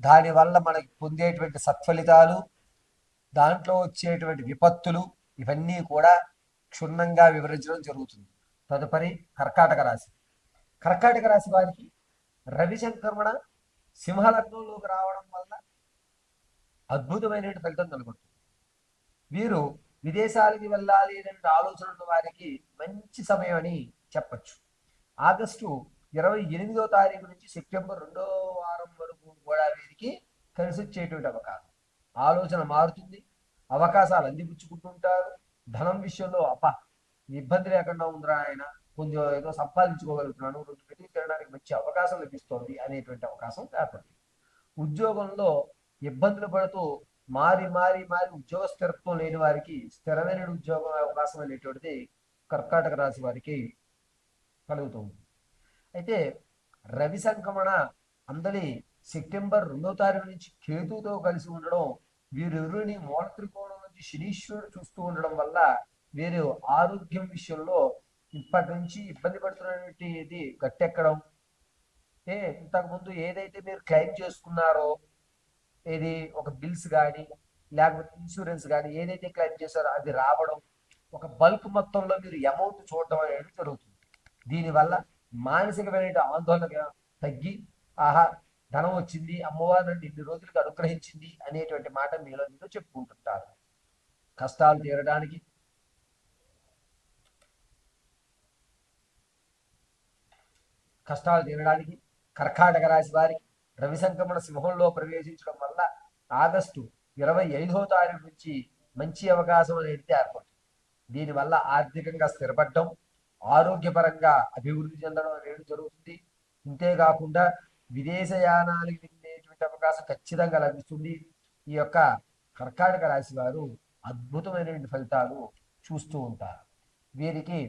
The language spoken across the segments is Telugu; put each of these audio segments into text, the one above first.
దానివల్ల మనకి పొందేటువంటి సత్ఫలితాలు దాంట్లో వచ్చేటువంటి విపత్తులు ఇవన్నీ కూడా క్షుణ్ణంగా వివరించడం జరుగుతుంది. తదుపరి కర్కాటక రాశి. కర్కాటక రాశి వారికి రవి సింహలగ్నంలోకి రావడం వల్ల అద్భుతమైన ఫలితం కలుగుతుంది వీరు విదేశాలకి వెళ్ళాలి అనే ఆలోచన వారికి మంచి సమయం అని చెప్పచ్చు. ఆగస్టు ఇరవై ఎనిమిదో తారీఖు నుంచి సెప్టెంబర్ రెండో వారం వరకు కూడా వీరికి కలిసి వచ్చేటువంటి అవకాశం. ఆలోచన మారుతుంది అవకాశాలు అందిపుచ్చుకుంటుంటారు. ధనం విషయంలో అప్ప ఇబ్బంది లేకుండా ఉందిరా ఆయన కొంచెం ఏదో సంపాదించుకోగలుగుతున్నాను రెండు పెళ్ళి తినడానికి మంచి అవకాశం లభిస్తోంది అనేటువంటి అవకాశం ఏర్పడింది ఉద్యోగంలో ఇబ్బందులు పడుతూ మారి మారి మారి ఉద్యోగ స్థిరత్వం లేని వారికి స్థిరమైన ఉద్యోగం అవకాశం అనేటువంటిది కర్కాటక రాశి వారికి కలుగుతుంది. అయితే రవి సంక్రమణ అందరి సెప్టెంబర్ రెండో తారీఖు నుంచి కేతుతో కలిసి ఉండడం వీరెవరిని మూల త్రికోణం నుంచి శనీశ్వరుడు చూస్తూ ఉండడం వల్ల వీరు ఆరోగ్యం విషయంలో ఇప్పటి నుంచి ఇబ్బంది పడుతున్నటువంటిది గట్టెక్కడం. ఏ ఇంతకుముందు ఏదైతే మీరు క్లెయిమ్ చేసుకున్నారో ఏది ఒక బిల్స్ కానీ లేకపోతే ఇన్సూరెన్స్ కానీ ఏదైతే క్లెయిమ్ చేశారో అది రావడం ఒక బల్క్ మొత్తంలో మీరు అమౌంట్ చూడడం అనేది జరుగుతుంది. దీనివల్ల మానసికమైన ఆందోళన తగ్గి ఆహా ధనం వచ్చింది అమ్మవారు నన్ను ఇన్ని రోజులకు అనుగ్రహించింది అనేటువంటి మాట మీలో మీరు చెప్పుకుంటుంటారు. కష్టాలు తీరడానికి కష్టాలు తీరడానికి కర్కాటక రాశి వారికి రవి సంక్రమణ సింహంలో ప్రవేశించడం వల్ల ఆగస్టు ఇరవై ఐదో తారీఖు నుంచి మంచి అవకాశం అనేది ఏర్పడుతుంది. దీనివల్ల ఆర్థికంగా స్థిరపడడం ఆరోగ్యపరంగా అభివృద్ధి చెందడం అనేది జరుగుతుంది. ఇంతేకాకుండా విదేశయానానికి వెళ్ళేటువంటి అవకాశం ఖచ్చితంగా లభిస్తుంది. ఈ యొక్క కర్కాటక రాశి వారు అద్భుతమైనటువంటి ఫలితాలు చూస్తూ ఉంటారు. వీరికి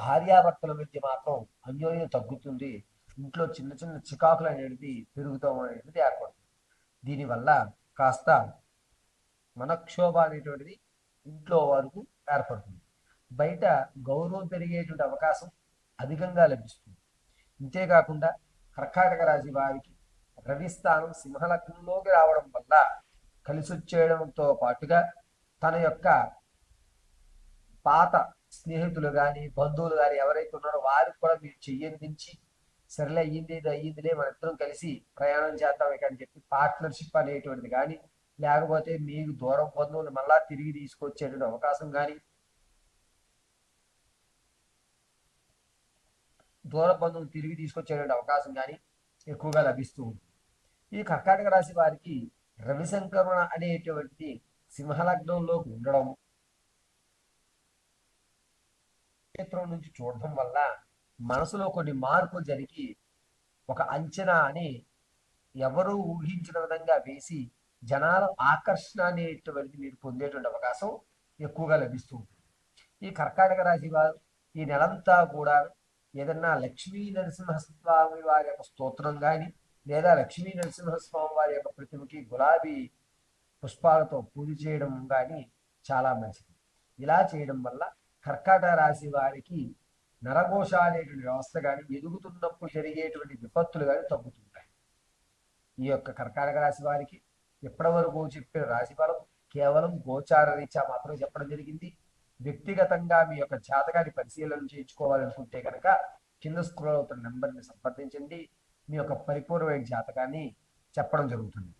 భార్యాభర్తల మధ్య మాత్రం అన్యోన్యం తగ్గుతుంది. ఇంట్లో చిన్న చిన్న చికాకులు అనేది పెరుగుతాం అనేటువంటిది ఏర్పడుతుంది దీనివల్ల కాస్త మనక్షోభ అనేటువంటిది ఇంట్లో వరకు ఏర్పడుతుంది. బయట గౌరవం పెరిగేటువంటి అవకాశం అధికంగా లభిస్తుంది. ఇంతేకాకుండా కర్కాటక రాశి వారికి రవిస్థానం సింహలగ్నంలోకి రావడం వల్ల కలిసొచ్చేయడంతో పాటుగా తన యొక్క పాత స్నేహితులు కానీ బంధువులు కానీ ఎవరైతే ఉన్నారో వారికి కూడా మీరు చెయ్యందించి సరేలే అయ్యింది ఇది అయ్యిందిలే మన ఇద్దరం కలిసి ప్రయాణం చేద్దాం ఇక అని చెప్పి పార్ట్నర్షిప్ అనేటువంటిది కానీ లేకపోతే మీకు దూరం బంధువులు మళ్ళా తిరిగి తీసుకొచ్చేటువంటి అవకాశం కానీ దూర బంధువులు తిరిగి తీసుకొచ్చేటువంటి అవకాశం కానీ ఎక్కువగా లభిస్తూ ఉంది. ఈ కర్కాటక రాశి వారికి రవి సంక్రమణ అనేటువంటి సింహలగ్నంలోకి ఉండడం క్షేత్రం నుంచి చూడటం వల్ల మనసులో కొన్ని మార్పులు జరిగి ఒక అంచనా అని ఎవరు ఊహించిన విధంగా వేసి జనాల ఆకర్షణ అనేటువంటి మీరు పొందేటువంటి అవకాశం ఎక్కువగా లభిస్తూ ఉంటుంది. ఈ కర్కాటక రాశి వారు ఈ నెలంతా కూడా ఏదన్నా లక్ష్మీ నరసింహస్వామి వారి యొక్క స్తోత్రం కానీ లేదా లక్ష్మీ నరసింహస్వామి వారి యొక్క ప్రతిమకి గులాబీ పుష్పాలతో పూజ చేయడం కానీ చాలా మంచిది. ఇలా చేయడం వల్ల కర్కాటక రాశి వారికి నరఘోష అనేటువంటి వ్యవస్థ కానీ ఎదుగుతున్నప్పుడు జరిగేటువంటి విపత్తులు కానీ తగ్గుతుంటాయి. ఈ యొక్క కర్కాటక రాశి వారికి ఎప్పటి వరకు చెప్పిన రాశి ఫలం కేవలం గోచార రీత్యా మాత్రమే చెప్పడం జరిగింది. వ్యక్తిగతంగా మీ యొక్క జాతకాన్ని పరిశీలన చేయించుకోవాలనుకుంటే కనుక కింద స్క్రోల్ అవుతున్న నెంబర్ని సంప్రదించండి. మీ యొక్క పరిపూర్ణమైన జాతకాన్ని చెప్పడం జరుగుతుంది.